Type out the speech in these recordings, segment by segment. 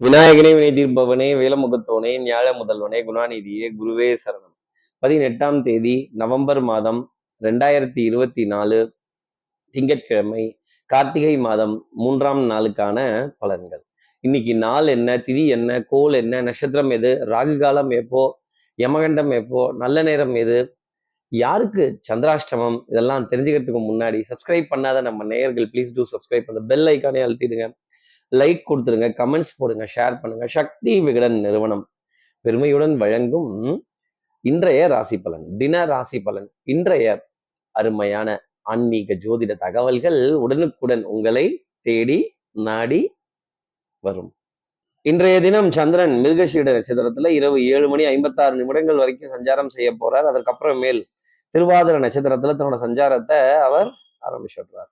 விநாயகனே வினை தீர்ப்பவனே வேலமுகத்தோனே ஞாழ முதல்வனே குணாநிதியே குருவே சரணம். பதினெட்டாம் தேதி நவம்பர் மாதம் ரெண்டாயிரத்தி இருபத்தி நாலு திங்கட்கிழமை கார்த்திகை மாதம் மூன்றாம் நாளுக்கான பலன்கள். இன்னைக்கு நாள் என்ன திதி என்ன கோல் என்ன நட்சத்திரம் எது ராகு காலம் எப்போ யமகண்டம் எப்போ நல்ல நேரம் எது யாருக்கு சந்திராஷ்டமம் இதெல்லாம் தெரிஞ்சுக்கிறதுக்கு முன்னாடி சப்ஸ்கிரைப் பண்ணாத நம்ம நேயர்கள் ப்ளீஸ் டூ சப்ஸ்கிரைப் அந்த பெல் ஐக்கானே அழுத்திடுங்க. லைக் கொடுத்துருங்க கமெண்ட்ஸ் போடுங்க ஷேர் பண்ணுங்க. சக்தி விகடன் நிறுவனம். பெருமையுடன் வழங்கும் இன்றைய ராசி பலன் தின ராசி பலன் இன்றைய அருமையான ஆன்மீக ஜோதிட தகவல்கள் உடனுக்குடன் உங்களை தேடி நாடி வரும். இன்றைய தினம் சந்திரன் மிருகசீட நட்சத்திரத்துல இரவு ஏழு மணி ஐம்பத்தாறு நிமிடங்கள் வரைக்கும் சஞ்சாரம் செய்ய போறார். அதற்கப்புறம் மேல் திருவாதிர நட்சத்திரத்துல தன்னோட சஞ்சாரத்தை அவர் ஆரம்பிச்சிடுறாரு.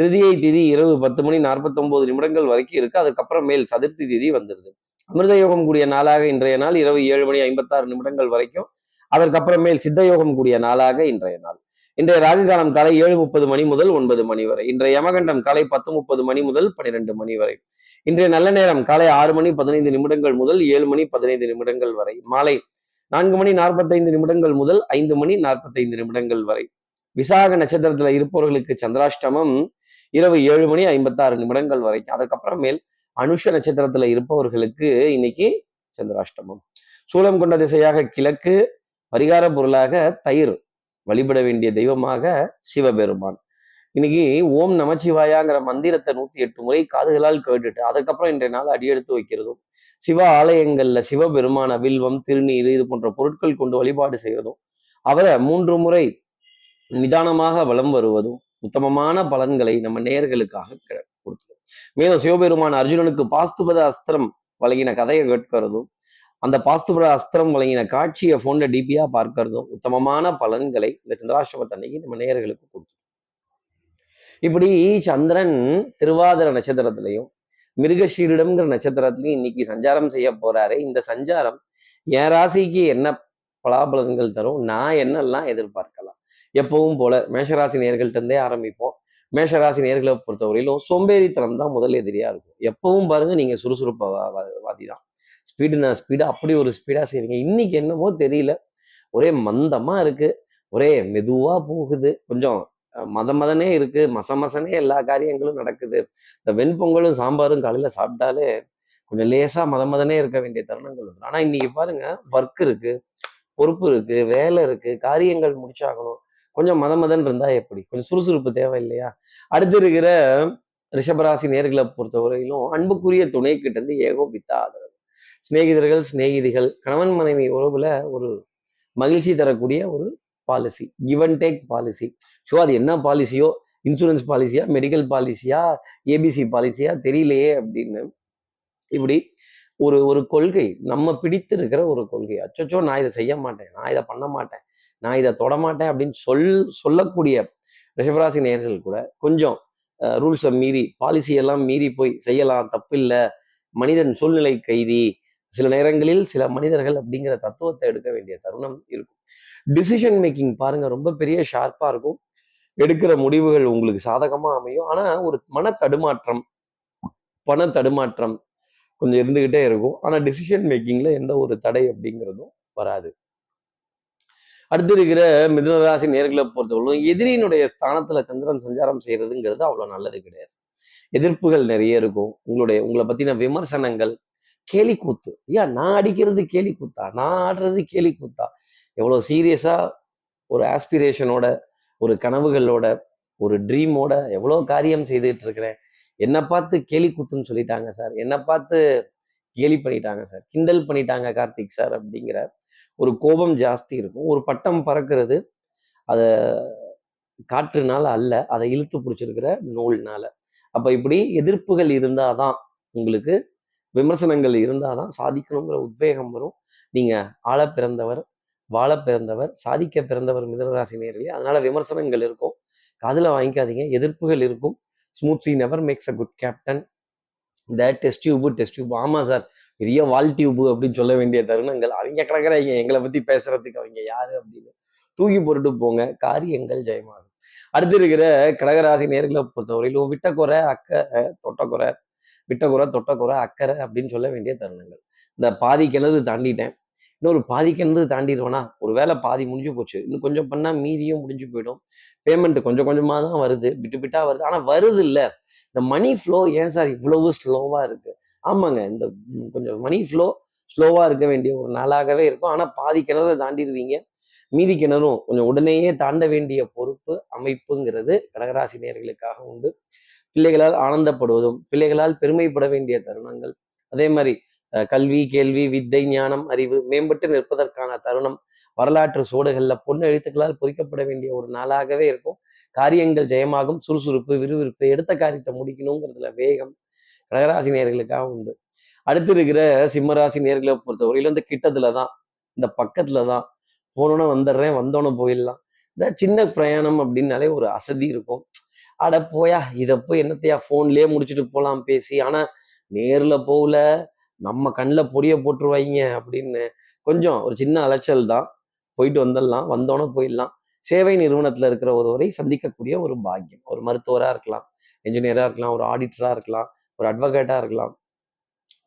திருதியை திதி இரவு பத்து மணி நாற்பத்தி நிமிடங்கள் வரைக்கும் இருக்கு. அதுக்கப்புறம் மேல் சதுர்த்தி திதி வந்துருது அமிர்த யோகம் கூடிய நாளாக இன்றைய நாள் இரவு ஏழு மணி ஐம்பத்தாறு நிமிடங்கள் வரைக்கும். அதற்கப்புறம் மேல் சித்த யோகம் கூடிய நாளாக இன்றைய நாள். இன்றைய ராகுகாலம் காலை ஏழு முப்பது மணி முதல் ஒன்பது மணி வரை. இன்றைய யமகண்டம் காலை பத்து முப்பது மணி முதல் பன்னிரெண்டு மணி வரை. இன்றைய நல்ல நேரம் காலை ஆறு மணி பதினைந்து நிமிடங்கள் முதல் ஏழு மணி பதினைந்து நிமிடங்கள் வரை. மாலை நான்கு மணி நாற்பத்தைந்து நிமிடங்கள் முதல் ஐந்து மணி நாற்பத்தைந்து நிமிடங்கள் வரை. விசாக நட்சத்திரத்துல இருப்பவர்களுக்கு சந்திராஷ்டமம் இரவு ஏழு மணி ஐம்பத்தாறு நிமிடங்கள் வரைக்கும். அதுக்கப்புறமேல் அனுஷ நட்சத்திரத்துல இருப்பவர்களுக்கு இன்னைக்கு சந்திராஷ்டமம். சூலம் கொண்ட திசையாக கிழக்கு பரிகார பொருளாக தயிர் வழிபட வேண்டிய தெய்வமாக சிவபெருமான். இன்னைக்கு ஓம் நமச்சிவாயாங்கிற மந்திரத்தை நூத்தி எட்டு முறை காதுகளால் கேட்டுட்டு அதுக்கப்புறம் இன்றைய நாள் அடியெடுத்து வைக்கிறதும் சிவ ஆலயங்கள்ல சிவபெருமான வில்வம் திருநீர் இது போன்ற பொருட்கள் கொண்டு வழிபாடு செய்வதும் அவரை மூன்று முறை நிதானமாக வலம் வருவதும் உத்தமமான பலன்களை நம்ம நேர்களுக்காக கொடுத்துரும் மேலும் சிவபெருமான் அர்ஜுனனுக்கு பாஸ்துபத அஸ்திரம் வழங்கின கதையை கேட்கிறதும் அந்த பாஸ்துபத அஸ்திரம் வழங்கின காட்சியை போன்ல டிபியா பார்க்கறதும் உத்தமமான பலன்களை இந்த சந்திராசிரமத்தன்னைக்கு நம்ம நேர்களுக்கு கொடுத்துரும் இப்படி சந்திரன் திருவாதிர நட்சத்திரத்திலையும் மிருகஷீரிடம்ங்கிற நட்சத்திரத்திலையும் இன்னைக்கு சஞ்சாரம் செய்ய போறாரு. இந்த சஞ்சாரம் என் ராசிக்கு என்ன பலாபலன்கள் தரும் நான் என்னெல்லாம் எதிர்பார்க்க எப்பவும் போல மேஷராசி நேர்கள்ட்டே இருந்தே ஆரம்பிப்போம். மேஷராசி நேர்களை பொறுத்தவரையிலும் சோம்பேறித்தனம் தான் முதல் எதிரியா இருக்கும். எப்பவும் பாருங்க நீங்க சுறுசுறுப்ப வாதி தான் ஸ்பீடு நான் ஸ்பீடா அப்படி ஒரு ஸ்பீடா செய்றீங்க. இன்னைக்கு என்னமோ தெரியல. ஒரே மந்தமா இருக்கு. ஒரே மெதுவா போகுது. கொஞ்சம் மத மதனே இருக்கு. மச மசனே எல்லா காரியங்களும் நடக்குது. இந்த வெண்பொங்கலும் சாம்பாரும் காலையில சாப்பிட்டாலே கொஞ்சம் லேசா மத மதனே இருக்க வேண்டிய தருணங்கள் இருக்கு ஆனா இன்னைக்கு பாருங்க ஒர்க் இருக்கு பொறுப்பு இருக்கு வேலை இருக்கு காரியங்கள் முடிச்சாகணும். கொஞ்சம் மத மதன் இருந்தால் எப்படி? கொஞ்சம் சுறுசுறுப்பு தேவை இல்லையா அடுத்து இருக்கிற ரிஷபராசி நேர்களை பொறுத்தவரையிலும் அன்புக்குரிய துணை கிட்ட இருந்து ஏகோபித்த ஆதரவு. சிநேகிதர்கள் சிநேகிதிகள் கணவன் மனைவி உறவுல ஒரு மகிழ்ச்சி தரக்கூடிய ஒரு policy give and take policy so அது என்ன பாலிசியோ இன்சூரன்ஸ் பாலிசியா மெடிக்கல் பாலிசியா ஏபிசி பாலிசியா தெரியலையே அப்படின்னு இப்படி ஒரு ஒரு கொள்கை. நம்ம பிடித்து இருக்கிற ஒரு கொள்கை. அச்சோ நான் இதை செய்ய மாட்டேன். நான் இதை பண்ண மாட்டேன். நான் இதை தொடமாட்டேன் அப்படின்னு சொல் சொல்லக்கூடிய ரிஷபராசி நேர்கள் கூட கொஞ்சம் ரூல்ஸை மீறி பாலிசி எல்லாம் மீறி போய் செய்யலாம் தப்பில்லை மனிதன் சூழ்நிலை கைதி சில நேரங்களில் சில மனிதர்கள் அப்படிங்கிற தத்துவத்தை எடுக்க வேண்டிய தருணம் இருக்கும். டிசிஷன் மேக்கிங் பாருங்க ரொம்ப பெரிய ஷார்ப்பாக இருக்கும். எடுக்கிற முடிவுகள் உங்களுக்கு சாதகமாக அமையும். ஆனால் ஒரு மன தடுமாற்றம் பண தடுமாற்றம் கொஞ்சம் இருந்துக்கிட்டே இருக்கும். ஆனால் டிசிஷன் மேக்கிங்கில் எந்த ஒரு தடை அப்படிங்கிறதும் வராது. அடுத்து இருக்கிற மிதுனராசி நேர்களை பொறுத்தவரைக்கும் எதிரியினுடைய ஸ்தானத்துல சந்திரன் சஞ்சாரம் செய்யறதுங்கிறது அவ்வளவு நல்லது கிடையாது. எதிர்ப்புகள் நிறைய இருக்கும். உங்களுடைய உங்களை பத்தின விமர்சனங்கள் கேலி கூத்து. ஏன் நான் அடிக்கிறது கேலி கூத்தா? நான் ஆடுறது கேலி கூத்தா? எவ்வளவு சீரியஸா ஒரு ஆஸ்பிரேஷனோட ஒரு கனவுகளோட ஒரு ட்ரீமோட எவ்வளோ காரியம் செய்துட்டு இருக்கிறேன். என்னை பார்த்து கேலி கூத்துன்னு சொல்லிட்டாங்க சார். என்னை பார்த்து கேலி பண்ணிட்டாங்க சார். கிண்டல் பண்ணிட்டாங்க கார்த்திக் சார் அப்படிங்கிற ஒரு கோபம் ஜாஸ்தி இருக்கும். ஒரு பட்டம் பறக்கிறது அதை காற்றுனால அல்ல அதை இழுத்து பிடிச்சிருக்கிற நூல்னால. அப்போ இப்படி எதிர்ப்புகள் இருந்தால் தான் உங்களுக்கு விமர்சனங்கள் இருந்தால் தான் சாதிக்கணுங்கிற உத்வேகம் வரும். நீங்கள் ஆள பிறந்தவர் வாழ பிறந்தவர் சாதிக்க பிறந்தவர் மிதனராசி நேரிலே அதனால விமர்சனங்கள் இருக்கும். காதில் வாங்கிக்காதீங்க எதிர்ப்புகள் இருக்கும். Smooth sea never makes a good captain the test tube test tube ஆமாம் சார். பெரிய வால்டியூபு அப்படின்னு சொல்ல வேண்டிய தருணங்கள். அவங்க கிடக்குறாங்க எங்களை பத்தி பேசுறதுக்கு அவங்க யாரு அப்படின்னு தூக்கி போட்டுட்டு போங்க. காரியங்கள் ஜெயமாகும். அடுத்து இருக்கிற கடகராசி நேர்களை பொறுத்தவரையிலும் விட்டக்குறை அக்கறை தொட்டக்குறை விட்டக்குறை தொட்டக்குறை அக்கறை அப்படின்னு சொல்ல வேண்டிய தருணங்கள். இந்த பாதி கிணறு தாண்டிட்டேன். இன்னொரு பாதி கிணறு தாண்டிடுவேனா? ஒரு வேளை பாதி முடிஞ்சு போச்சு. இன்னும் கொஞ்சம் பண்ணால் மீதியும் முடிஞ்சு போயிடும். பேமெண்ட் கொஞ்சம் கொஞ்சமாக தான் வருது. விட்டு விட்டா வருது. ஆனால் வருது இல்லை. இந்த மணி ஃப்ளோ ஏன் சார் இவ்வளவு ஸ்லோவாக இருக்குது ஆமாங்க. இந்த கொஞ்சம் மணி ஃப்ளோ ஸ்லோவாக இருக்க வேண்டிய ஒரு நாளாகவே இருக்கும். ஆனால் பாதி கிணறு தாண்டிடுவீங்க மீதி கிணறும் கொஞ்சம் உடனேயே தாண்ட வேண்டிய பொறுப்பு அமைப்புங்கிறது கடகராசி நேர்களுக்காக உண்டு. பிள்ளைகளால் ஆனந்தப்படுவதும் பிள்ளைகளால் பெருமைப்பட வேண்டிய தருணங்கள். அதே மாதிரி கல்வி கேள்வி வித்தை ஞானம் அறிவு மேம்பட்டு நிற்பதற்கான தருணம். வரலாற்று சூடுகளில் பொண்ணு எழுத்துக்களால் பொறிக்கப்பட வேண்டிய ஒரு நாளாகவே இருக்கும். காரியங்கள் ஜெயமாகும் சுறுசுறுப்பு விறுவிறுப்பு எடுத்த காரியத்தை முடிக்கணுங்கிறதுல வேகம் கடகராசி நேர்களுக்காக உண்டு. அடுத்து இருக்கிற சிம்மராசி நேர்களை பொறுத்தவரையில இந்த கிட்டத்துல தான் இந்த பக்கத்துல தான் போனோன்னே வந்துடுறேன் வந்தோன்னே போயிடலாம். இந்த சின்ன பிரயாணம் அப்படின்னாலே ஒரு அசதி இருக்கும். அட போயா இதை போய் என்னத்தையா ஃபோன்லயே முடிச்சுட்டு போகலாம் பேசி. ஆனா நேரில் போகல நம்ம கண்ணில் பொடியை போட்டுருவாங்க அப்படின்னு கொஞ்சம் ஒரு சின்ன அலைச்சல் தான். போயிட்டு வந்துடலாம் வந்தோன்னே போயிடலாம். சேவை நிறுவனத்தில் இருக்கிற ஒருவரை சந்திக்கக்கூடிய ஒரு பாக்கியம். ஒரு மருத்துவராக இருக்கலாம் என்ஜினியராக இருக்கலாம் ஒரு ஆடிட்டராக இருக்கலாம். ஒரு அட்வொகேட்டாக இருக்கலாம்.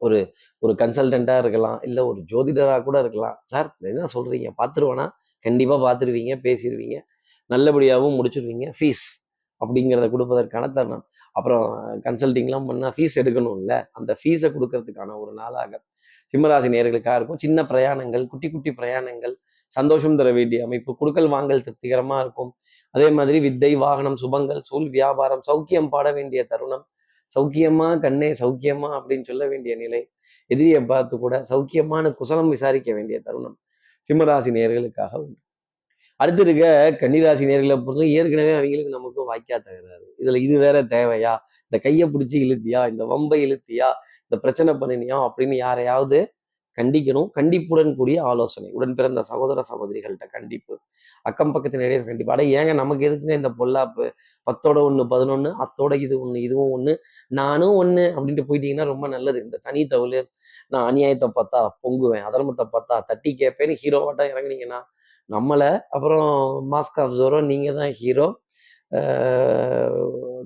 ஒரு ஒரு கன்சல்டண்ட்டாக இருக்கலாம். இல்லை ஒரு ஜோதிடராக கூட இருக்கலாம். சார் என்ன சொல்கிறீங்க பார்த்துருவேனா? கண்டிப்பாக பார்த்துருவீங்க பேசிடுவீங்க நல்லபடியாகவும் முடிச்சிருவீங்க. ஃபீஸ் அப்படிங்கிறத கொடுப்பதற்கான தருணம். அப்புறம் கன்சல்டிங்லாம் பண்ணால் ஃபீஸ் எடுக்கணும்ல. அந்த ஃபீஸை கொடுக்கறதுக்கான ஒரு நாளாக. சிம்மராசி நேர்களுக்காக இருக்கும். சின்ன பிரயாணங்கள் குட்டி குட்டி பிரயாணங்கள் சந்தோஷம் தர வேண்டிய அமைப்பு குடுக்கல் வாங்கல் திருப்திகரமாக இருக்கும். அதே மாதிரி வித்தை வாகனம் சுபங்கள் சூழ் வியாபாரம் சௌக்கியம் பாட வேண்டிய தருணம். சௌக்கியமா கண்ணே சௌக்கியமா அப்படின்னு சொல்ல வேண்டிய நிலை. எதிரியை பார்த்து கூட சௌக்கியமான குசலம் விசாரிக்க வேண்டிய தருணம் சிம்மராசி நேர்களுக்காக உண்டு. அடுத்து இருக்க கன்னிராசி நேர்களை பொறுத்தவரை ஏற்கனவே அவங்களுக்கு நமக்கு வாய்க்கா தகுறாரு இதுல இது வேற தேவையா? இந்த கையை பிடிச்சி இழுத்தியா? இந்த வம்பை இழுத்தியா? இந்த பிரச்சனை பண்ணினியா? அப்படின்னு யாரையாவது கண்டிக்கணும். கண்டிப்புடன் கூடிய ஆலோசனை. உடன் பிறந்த சகோதர சகோதரிகள்கிட்ட கண்டிப்பு. அக்கம் பக்கத்து நிறைய கண்டிப்பாக அட ஏங்க நமக்கு எதுக்குங்க இந்த பொல்லாப்பு? பத்தோட ஒன்று பதினொன்று அத்தோட இது ஒன்று இதுவும் ஒன்று நானும் ஒன்று அப்படின்ட்டு போயிட்டீங்கன்னா ரொம்ப நல்லது. இந்த தனி தவுள் நான் அநியாயத்தை பார்த்தா பொங்குவேன் அதர்மத்தை பார்த்தா தட்டி கேட்பேன்னு ஹீரோவாட்டம் இறங்குனீங்கன்னா நம்மளை அப்புறம் மாஸ்க் ஆஃப் ஜோரோ நீங்கள் தான் ஹீரோ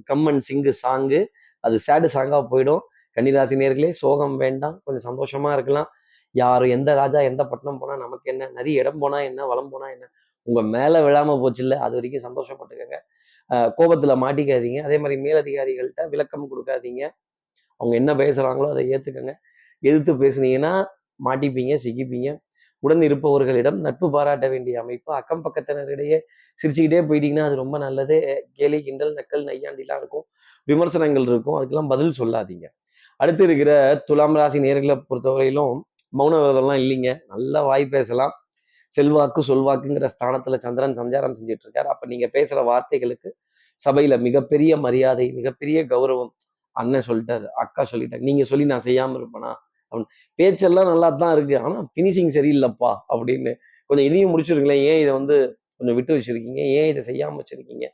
கம்மன் சிங்கு சாங்கு அது சேடு சாங்காக போயிடும். கன்னிராசி நேர்களே சோகம் வேண்டாம் கொஞ்சம் சந்தோஷமாக இருக்கலாம். யார் எந்த ராஜா எந்த பட்டணம் போனால் நமக்கு என்ன? நிறைய இடம் போனால் என்ன? வளம் போனால் என்ன? உங்கள் மேலே விழாமல் போச்சு இல்லை அது வரைக்கும் சந்தோஷப்பட்டுக்கோங்க. கோபத்தில் கோபத்துல மாட்டிக்காதீங்க. அதே மாதிரி மேலதிகாரிகள்கிட்ட விளக்கம் கொடுக்காதீங்க. அவங்க என்ன பேசுறாங்களோ அதை ஏற்றுக்கங்க எதிர்த்து பேசுனீங்கன்னா மாட்டிப்பீங்க சிக்கிப்பீங்க. உடன் இருப்பவர்களிடம் நட்பு பாராட்ட வேண்டிய அமைப்பு அக்கம் பக்கத்தினரிடையே சிரிச்சுக்கிட்டே போயிட்டீங்கன்னா அது ரொம்ப நல்லது. கேலி கிண்டல் நக்கல் நையாண்டிலாம் இருக்கும். விமர்சனங்கள் இருக்கும். அதுக்கெல்லாம் பதில் சொல்லாதீங்க. அடுத்து இருக்கிற துலாம் ராசி நேர்களை பொறுத்தவரையிலும் மௌன விரதம்லாம் இல்லைங்க. நல்லா வாய் பேசலாம். செல்வாக்கு சொல்வாக்குங்கிற ஸ்தானத்துல சந்திரன் சஞ்சாரம் செஞ்சுட்டு இருக்காரு அப்ப நீங்க பேசுற வார்த்தைகளுக்கு சபையில மிகப்பெரிய மரியாதை மிகப்பெரிய கௌரவம் அண்ணன் சொல்லிட்டாரு அக்கா சொல்லிட்டாங்க. நீங்க சொல்லி நான் செய்யாம இருப்பேனா? அப்படின்னு பேச்செல்லாம் நல்லா தான் இருக்கு. ஆனா பினிஷிங் சரியில்லைப்பா அப்படின்னு கொஞ்சம் இதையும் முடிச்சிருங்களேன். ஏன் இதை வந்து கொஞ்சம் விட்டு வச்சிருக்கீங்க? ஏன் இதை செய்யாம வச்சிருக்கீங்க?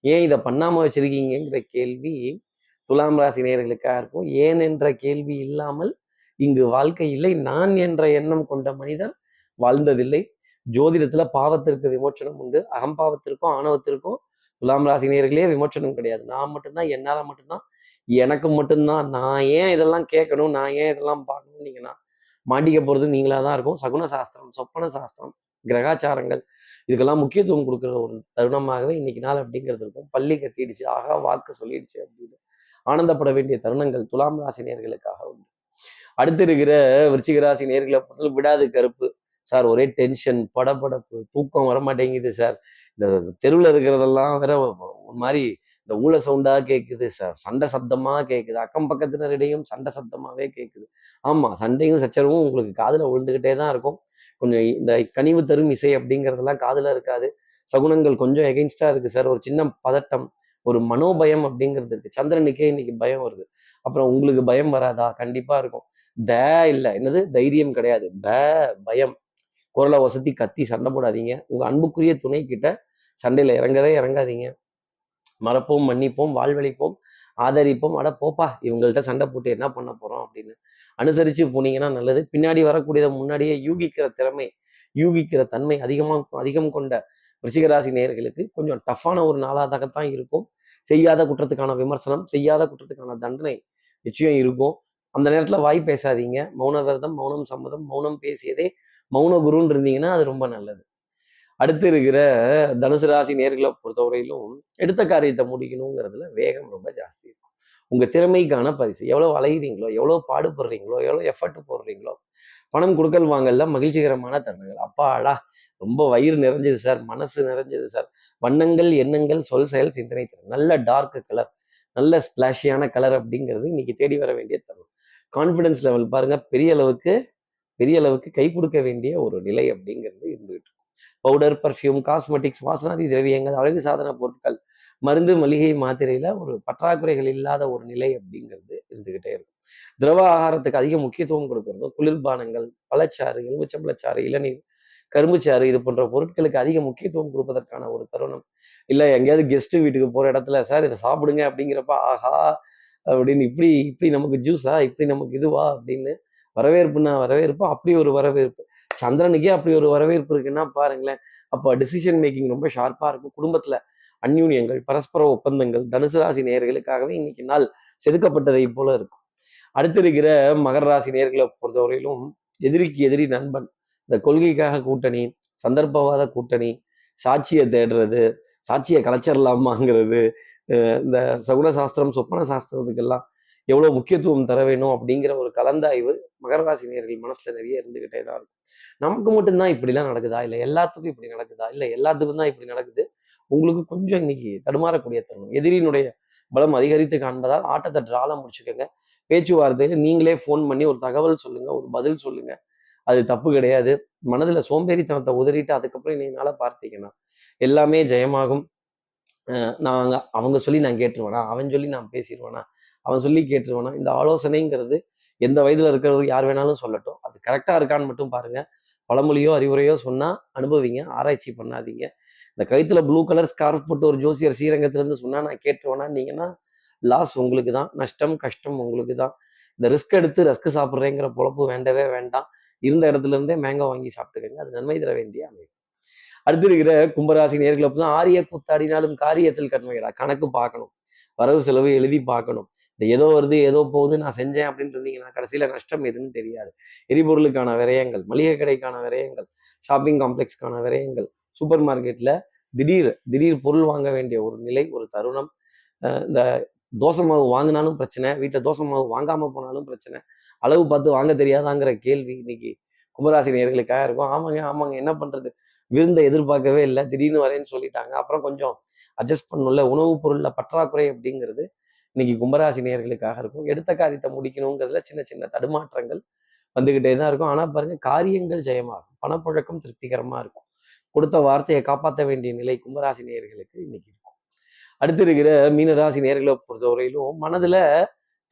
ஏன் இதை பண்ணாம வச்சிருக்கீங்கிற கேள்வி துலாம் ராசி நேர்களுக்காக இருக்கும். ஏன் என்ற கேள்வி இல்லாமல் இங்கு வாழ்க்கை இல்லை. நான் என்ற எண்ணம் கொண்ட மனிதர் வாழ்ந்ததில்லை. ஜோதிடத்துல பாவத்திற்கு விமோச்சனம் உண்டு. அகம்பாவத்திற்கும் ஆணவத்திற்கும் துலாம் ராசி நேயர்களே விமோச்சனம் கிடையாது. நான் மட்டும்தான் என்னால மட்டும்தான் எனக்கு மட்டும்தான். நான் ஏன் இதெல்லாம் கேட்கணும்? நான் ஏன் இதெல்லாம் பார்க்கணும் நீங்கன்னா மாண்டிக்க போறது நீங்களா தான் இருக்கும். சகுன சாஸ்திரம் சொப்பன சாஸ்திரம் கிரகாச்சாரங்கள் இதுக்கெல்லாம் முக்கியத்துவம் கொடுக்குற ஒரு தருணமாகவே இன்னைக்கு நாள் அப்படிங்கிறது இருக்கும். பள்ளி கத்திடுச்சு ஆகா வாக்கு சொல்லிடுச்சு அப்படின்னு. ஆனந்தப்பட வேண்டிய தருணங்கள் துலாம் ராசி நேர்களுக்காக உண்டு. அடுத்து இருக்கிற விருச்சிக ராசி நேர்களை பொறுத்தவரை விடாது கருப்பு. சார் ஒரே டென்ஷன் படபடப்பு தூக்கம் வர மாட்டேங்குது சார். இந்த தெருவில் இருக்கிறதெல்லாம் வேற ஒரு மாதிரி இந்த ஊழ சவுண்டா கேட்குது சார். சண்டை சப்தமா கேட்குது அக்கம் பக்கத்தினரிடையும் சண்டை சப்தமாவே கேட்குது ஆமாம் சண்டையும் சச்சரவும் உங்களுக்கு காதில் விழுந்துக்கிட்டே தான் இருக்கும். கொஞ்சம் இந்த கனிவு தரும் இசை அப்படிங்கிறதெல்லாம் காதில் இருக்காது. சகுனங்கள் கொஞ்சம் எகெயின்ஸ்டாக இருக்குது சார். ஒரு சின்ன பதட்டம் ஒரு மனோபயம் அப்படிங்கிறது இருக்குது சந்திரனுக்கே இன்னைக்கு பயம் வருது. அப்புறம் உங்களுக்கு பயம் வராதா? கண்டிப்பாக இருக்கும். த இல்லை. என்னது? தைரியம் கிடையாது. ப பயம். குரலை வசதி கத்தி சண்டை போடாதீங்க. உங்கள் அன்புக்குரிய துணை கிட்ட சண்டையில் இறங்கவே இறங்காதீங்க. மறப்போம் மன்னிப்போம் வாழ்வழிப்போம் ஆதரிப்போம். அட போப்பா இவங்கள்ட்ட சண்டை போட்டு என்ன பண்ண போகிறோம் அப்படின்னு. அனுசரித்து போனீங்கன்னா நல்லது. பின்னாடி வரக்கூடியதை முன்னாடியே யூகிக்கிற திறமை யூகிக்கிற தன்மை அதிகமாக அதிகம் கொண்ட ரிஷிகராசி நேயர்களுக்கு கொஞ்சம் டஃப்பான ஒரு நாளாகத்தான் இருக்கும். செய்யாத குற்றத்துக்கான விமர்சனம் செய்யாத குற்றத்துக்கான தண்டனை நிச்சயம் இருக்கும். அந்த நேரத்தில் வாய் பேசாதீங்க. மௌன விரதம் மௌனம் சம்மதம் மௌனம் பேசியதே மௌன குருன்னு இருந்தீங்கன்னா அது ரொம்ப நல்லது. அடுத்து இருக்கிற தனுசு ராசி நேர்களை பொறுத்தவரையிலும் எடுத்த காரியத்தை முடிக்கணுங்கிறதுல வேகம் ரொம்ப ஜாஸ்தி இருக்கும். உங்க திறமைக்கான பரிசு எவ்வளோ அலைகிறீங்களோ எவ்வளவு பாடுபடுறீங்களோ எவ்வளோ எஃபர்ட் போடுறீங்களோ பணம் கொடுக்கல் வாங்கல மகிழ்ச்சிகரமான தருணங்கள். அப்பாடா ரொம்ப வயிறு நிறைஞ்சது சார் மனசு நிறைஞ்சது சார் வண்ணங்கள் எண்ணங்கள் சொல் செயல் சிந்தனை தரும் நல்ல டார்க் கலர் நல்ல ஸ்பிளாஷியான கலர் அப்படிங்கிறது இன்னைக்கு தேடி வர வேண்டிய தருணம். கான்ஃபிடன்ஸ் லெவல் பாருங்க பெரிய அளவுக்கு பெரிய அளவுக்கு கை கொடுக்க வேண்டிய ஒரு நிலை அப்படிங்கிறது இருந்துகிட்டு இருக்கும். பவுடர் பர்ஃப்யூம் காஸ்மெட்டிக்ஸ் வாசனாதி திரவியங்கள் அழகு சாதன பொருட்கள் மருந்து மளிகை மாத்திரையில ஒரு பற்றாக்குறைகள் இல்லாத ஒரு நிலை அப்படிங்கிறது இருந்துகிட்டே இருக்கும். திரவ ஆகாரத்துக்கு அதிக முக்கியத்துவம் கொடுக்கறது குளிர்பானங்கள் பழச்சாறு எலுமிச்சம்பளச்சாறு இளநீர் கரும்புச்சாறு இது போன்ற பொருட்களுக்கு அதிக முக்கியத்துவம் கொடுப்பதற்கான ஒரு தருணம். இல்லை எங்கேயாவது கெஸ்ட் வீட்டுக்கு போற இடத்துல சார் இதை சாப்பிடுங்க அப்படிங்கிறப்ப ஆஹா! அப்படின்னு இப்படி இப்படி நமக்கு ஜூஸா இப்படி நமக்கு இதுவா? அப்படின்னு வரவேற்புனா வரவேற்பு அப்படி ஒரு வரவேற்பு. சந்திரனுக்கே அப்படி ஒரு வரவேற்பு இருக்குன்னா பாருங்களேன் அப்போ டிசிஷன் மேக்கிங் ரொம்ப ஷார்ப்பாக இருக்கும். குடும்பத்தில் அந்யூன்யங்கள் பரஸ்பர ஒப்பந்தங்கள் தனுசு ராசி நேயர்களுக்காகவே இன்னைக்கு நாள் செதுக்கப்பட்டதை போல இருக்கும். அடுத்து இருக்கிற மகர ராசி நேர்களை பொறுத்தவரையிலும் எதிரிக்கு எதிரி நண்பன் இந்த கொள்கைக்காக கூட்டணி சந்தர்ப்பவாத கூட்டணி சாட்சியை தேடுறது சாட்சியை கலைச்சிடலாமாங்கிறது இந்த சகுன சாஸ்திரம் சொப்பன சாஸ்திரத்துக்கெல்லாம் எவ்வளோ முக்கியத்துவம் தர வேணும் அப்படிங்கிற ஒரு கலந்தாய்வு மகர ராசி மனசில் நிறைய இருந்துக்கிட்டே தான் இருக்கும். நமக்கு மட்டும்தான் இப்படிலாம் நடக்குதா? இல்லை எல்லாத்துக்கும் இப்படி நடக்குதா? இல்லை எல்லாத்துக்கும் தான் இப்படி நடக்குது? உங்களுக்கு கொஞ்சம் இன்னைக்கு தடுமாறக்கூடிய தருணம். எதிரியினுடைய பலம் அதிகரித்து காண்பதால் ஆட்டத்தை ட்ரால முடிச்சுக்கோங்க. பேச்சுவார்த்தைக்கு நீங்களே ஃபோன் பண்ணி ஒரு தகவல் சொல்லுங்கள் ஒரு பதில் சொல்லுங்கள் அது தப்பு கிடையாது. மனதில் சோம்பேறித்தனத்தை உதறிட்டு அதுக்கப்புறம் நீ பார்த்தீங்கன்னா எல்லாமே ஜெயமாகும். நாங்கள் அவங்க சொல்லி நான் கேட்டுருவேனா? அவன் சொல்லி நான் பேசிடுவேனா அவன் சொல்லி கேட்டுருவானா? இந்த ஆலோசனைங்கிறது எந்த வயதில் இருக்கிறவர் யார் வேணாலும் சொல்லட்டும். அது கரெக்டாக இருக்கான்னு மட்டும் பாருங்க. பழமொழியோ அறிவுரையோ சொன்னால் அனுபவிங்க ஆராய்ச்சி பண்ணாதீங்க. இந்த கழுத்தில் ப்ளூ கலர் ஸ்கார்ஃப் போட்டு ஒரு ஜோசியர் ஸ்ரீரங்கத்துலேருந்து சொன்னால் நான் கேட்டுருவேனா? நீங்கன்னா லாஸ் உங்களுக்கு தான் நஷ்டம் கஷ்டம் உங்களுக்கு தான். இந்த ரிஸ்க் எடுத்து ரஸ்க் சாப்பிட்றேங்கிற பொழப்பு வேண்டவே வேண்டாம். இருந்த இடத்துல இருந்தே மேங்கோ வாங்கி சாப்பிட்டுக்கங்க. அது நன்மை தர வேண்டிய அமைப்பு. அடுத்து இருக்கிற கும்பராசி நேர்களை தான் ஆரிய கூத்தாடினாலும் காரியத்தில் கண்மையிடா கணக்கு பார்க்கணும். வரவு செலவு எழுதி பார்க்கணும். இந்த ஏதோ வருது ஏதோ போகுது நான் செஞ்சேன் அப்படின்னு இருந்தீங்கன்னா கடைசியில நஷ்டம் எதுன்னு தெரியாது. எரிபொருளுக்கான விரயங்கள் மளிகை கடைக்கான விரயங்கள் ஷாப்பிங் காம்ப்ளெக்ஸ்க்கான விரயங்கள் சூப்பர் மார்க்கெட்ல திடீர் திடீர் பொருள் வாங்க வேண்டிய ஒரு நிலை ஒரு தருணம் இந்த தோசை மாவு வாங்கினாலும் பிரச்சனை வீட்டில் தோசை மாவு வாங்காம போனாலும் பிரச்சனை அளவு பார்த்து வாங்க தெரியாதாங்கிற கேள்வி இன்னைக்கு கும்பராசி நேர்களுக்காக இருக்கும். ஆமாங்க ஆமாங்க என்ன பண்றது? விருந்தை எதிர்பார்க்கவே இல்லை திடீர்னு வரேன்னு சொல்லிட்டாங்க. அப்புறம் கொஞ்சம் அட்ஜஸ்ட் பண்ணல உணவுப் பொருளில் பற்றாக்குறை அப்படிங்கிறது இன்னைக்கு கும்பராசி நேர்களுக்காக இருக்கும். எடுத்த காரியத்தை முடிக்கணுங்கிறதுல சின்ன சின்ன தடுமாற்றங்கள் வந்துகிட்டே தான் இருக்கும். ஆனால் பாருங்க காரியங்கள் ஜெயமாகும். பணப்புழக்கம் திருப்திகரமாக இருக்கும். கொடுத்த வார்த்தையை காப்பாற்ற வேண்டிய நிலை கும்பராசி நேயர்களுக்கு இன்னைக்கு இருக்கும். அடுத்து இருக்கிற மீனராசி நேர்களை பொறுத்தவரையிலும் மனதுல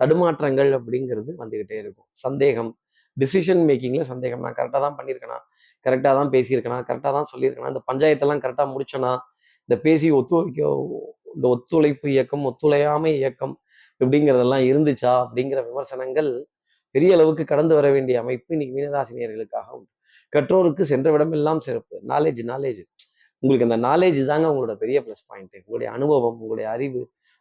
தடுமாற்றங்கள் அப்படிங்கிறது வந்துகிட்டே இருக்கும். சந்தேகம் டிசிஷன் மேக்கிங்கில் சந்தேகம். நான் கரெக்டாக தான் பண்ணியிருக்கேனா? கரெக்டாக தான் பேசியிருக்கேனா? கரெக்டாக தான் சொல்லியிருக்கேனா? இந்த பஞ்சாயத்தெல்லாம் கரெக்டாக முடிச்சனா? இந்த பேசி ஒத்துழைக்க இந்த ஒத்துழைப்பு இயக்கம் ஒத்துழையாமை இயக்கம் இப்படிங்கிறதெல்லாம் இருந்துச்சா அப்படிங்கிற விமர்சனங்கள் பெரிய அளவுக்கு கடந்து வர வேண்டிய அமைப்பு இன்னைக்கு மீனராசினியர்களுக்காக உண்டு. கற்றோருக்கு சென்ற விடமெல்லாம் சிறப்பு. நாலேஜ் நாலேஜ் உங்களுக்கு அந்த நாலேஜ் தாங்க உங்களோட பெரிய ப்ளஸ் பாயிண்ட் உங்களுடைய அனுபவம் உங்களுடைய அறிவு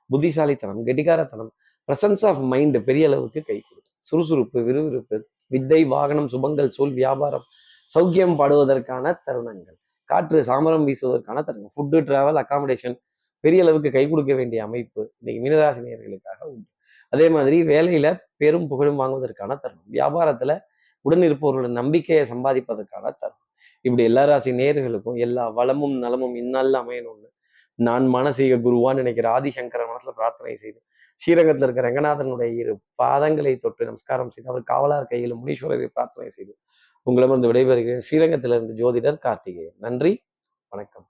புத்திசாலித்தனம் கெட்டிகாரத்தனம் பிரசன்ஸ் ஆஃப் மைண்டு பெரிய அளவுக்கு கை கொடுக்கும். சுறுசுறுப்பு விறுவிறுப்பு வித்தை வாகனம் சுபங்கள் சொல் வியாபாரம் சௌக்கியம் பாடுவதற்கான தருணங்கள். காற்று சாமரம் வீசுவதற்கான தருணம் ஃபுட்டு டிராவல் அகாமடேஷன் பெரிய அளவுக்கு கை கொடுக்க வேண்டிய அமைப்பு இன்னைக்கு மீனராசினியர்களுக்காக உண்டு. அதே மாதிரி வேலையில பெரும் புகழும் வாங்குவதற்கான தருணம். வியாபாரத்துல உடன் இருப்பவர்களோட நம்பிக்கையை சம்பாதிப்பதற்கான தருணம். இப்படி எல்லா ராசி நேர்களுக்கும் எல்லா வளமும் நலமும் இந்நாளில் அமையணும்னு நான் மனசீக குருவான்னு நினைக்கிற ஆதிசங்கர மனசுல பிரார்த்தனை செய்து ஸ்ரீரங்கத்தில் இருக்கிற ரங்கநாதனுடைய இரு பாதங்களை தொட்டு நமஸ்காரம் செய்து அவர் காவலார் கையில் முனீஸ்வரரை பிரார்த்தனை செய்து உங்களிடமிருந்து விடைபெறுகிறேன். ஸ்ரீரங்கத்திலிருந்து ஜோதிடர் கார்த்திகேயன். நன்றி. வணக்கம்.